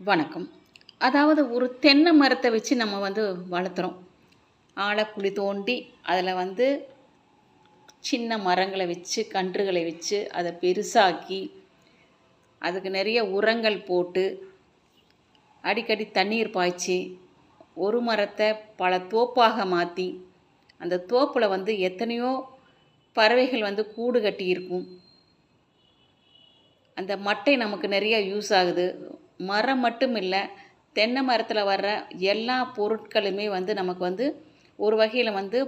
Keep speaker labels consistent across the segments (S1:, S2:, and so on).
S1: வணக்கம். அதாவது ஒரு தென்னை மரத்தை வச்சு நம்ம வந்து வளர்த்துறோம். ஆழக்குழி தோண்டி அதில் வந்து சின்ன மரங்களை வச்சு கன்றுகளை வச்சு அதை பெருசாக்கி அதுக்கு நிறைய உரங்கள் போட்டு அடிக்கடி தண்ணீர் பாய்ச்சி ஒரு மரத்தை பல தோப்பாக மாற்றி அந்த தோப்பில் வந்து எத்தனையோ பறவைகள் வந்து கூடு கட்டி இருக்கும். அந்த மட்டை நமக்கு நிறைய யூஸ் ஆகுது. மரம் மட்டும் இல்லை தென்னை மரத்தில் வர்ற எல்லா பொருட்களுமே வந்து நமக்கு வந்து ஒரு வகையில் வந்து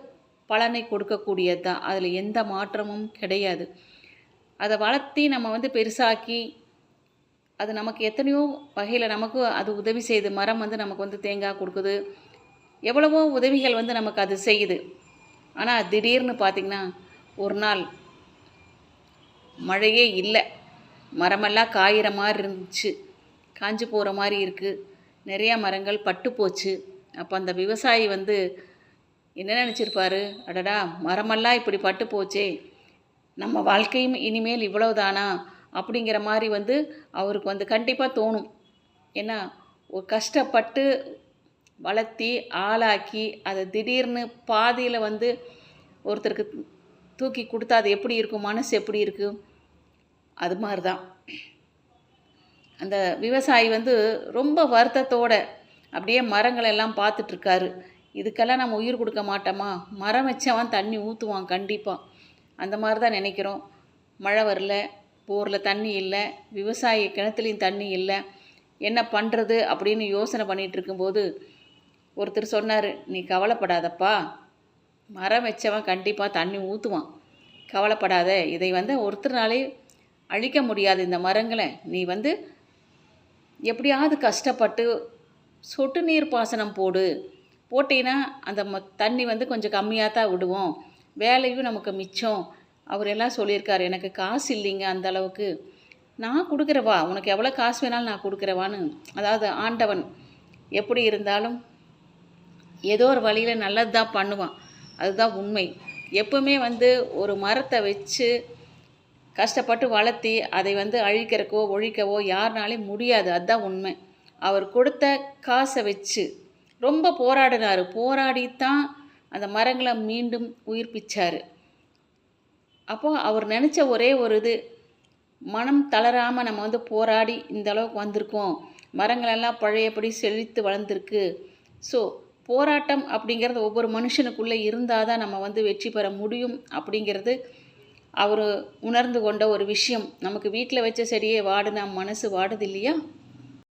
S1: பலனை கொடுக்கக்கூடியது தான். அதில் எந்த மாற்றமும் கிடையாது. அதை வளர்த்தி நம்ம வந்து பெருசாக்கி அது நமக்கு எத்தனையோ வகையில் நமக்கு அது உதவி செய்யுது. மரம் வந்து நமக்கு வந்து தேங்காய் கொடுக்குது. எவ்வளவோ உதவிகள் வந்து நமக்கு அது செய்யுது. ஆனால் திடீர்னு பார்த்திங்கன்னா ஒரு நாள் மழையே இல்லை. மரமெல்லாம் காயிற மாதிரி இருந்துச்சு. காஞ்சு போகிற மாதிரி இருக்குது நிறையா மரங்கள் பட்டு போச்சு. அப்போ அந்த விவசாயி வந்து என்ன நினச்சிருப்பாரு? அடடா மரமெல்லாம் இப்படி பட்டு போச்சே. நம்ம வாழ்க்கையும் இனிமேல் இவ்வளவுதானா? அப்படிங்கிற மாதிரி வந்து அவருக்கு வந்து கண்டிப்பாக தோணும். ஏன்னா ஒரு கஷ்டப்பட்டு வளர்த்தி ஆளாக்கி அதை திடீர்னு பாதியில் வந்து ஒருத்தருக்கு தூக்கி கொடுத்தா அது எப்படி இருக்கும்? மனசு எப்படி இருக்கும் அது மாதிரி தான் அந்த விவசாயி வந்து ரொம்ப வருத்தத்தோட அப்படியே மரங்களெல்லாம் பார்த்துட்ருக்காரு. இதுக்கெல்லாம் நம்ம உயிர் கொடுக்க மாட்டோமா? மரம் வச்சவன் தண்ணி ஊற்றுவான் கண்டிப்பாக அந்த மாதிரி தான் நினைக்கிறோம். மழை வரல போரில் தண்ணி இல்லை விவசாய கிணத்துலேயும் தண்ணி இல்லை. என்ன பண்ணுறது அப்படின்னு யோசனை பண்ணிகிட்டு இருக்கும்போது ஒருத்தர் சொன்னார் நீ கவலைப்படாதப்பா. மரம் வச்சவன் கண்டிப்பாக தண்ணி ஊற்றுவான் கவலைப்படாத. இதை வந்து ஒருத்தர்னாலே அழிக்க முடியாது இந்த மரங்களை. நீ வந்து எப்படியாவது கஷ்டப்பட்டு சொட்டு நீர் பாசனம் போடு. போட்டீங்கன்னா அந்த ம தண்ணி வந்து கொஞ்சம் கம்மியாக தான் விடுவோம். வேலையும் நமக்கு மிச்சம். அவர் எல்லாம் சொல்லியிருக்காரு எனக்கு காசு இல்லைங்க அந்த அளவுக்கு. நான் கொடுக்குறவா? உனக்கு எவ்வளோ காசு வேணாலும் நான் கொடுக்குறவான்னு. அதாவது ஆண்டவன் எப்படி இருந்தாலும் ஏதோ ஒரு வழியில் நல்லது தான் பண்ணுவான். அதுதான் உண்மை. எப்பவுமே வந்து ஒரு மரத்தை வச்சு கஷ்டப்பட்டு வளர்த்தி அதை வந்து அழிக்கிறக்கோ ஒழிக்கவோ யாருனாலையும் முடியாது. அதுதான் உண்மை. அவர் கொடுத்த காசை வச்சு ரொம்ப போராடினார். போராடித்தான் அந்த மரங்களை மீண்டும் உயிர்ப்பிச்சார். அப்போது அவர் நினச்ச ஒரே ஒரு இது மனம் தளராமல் நம்ம வந்து போராடி இந்த அளவுக்கு வந்திருக்கோம். மரங்களெல்லாம் பழையபடி செழித்து வளர்ந்துருக்கு. ஸோ போராட்டம் அப்படிங்கிறது ஒவ்வொரு மனுஷனுக்குள்ளே இருந்தால் தான் நம்ம வந்து வெற்றி பெற முடியும் அப்படிங்கிறது அவர் உணர்ந்து கொண்ட ஒரு விஷயம். நமக்கு வீட்டில் வச்ச செடியே வாடுனா மனசு வாடுது இல்லையா?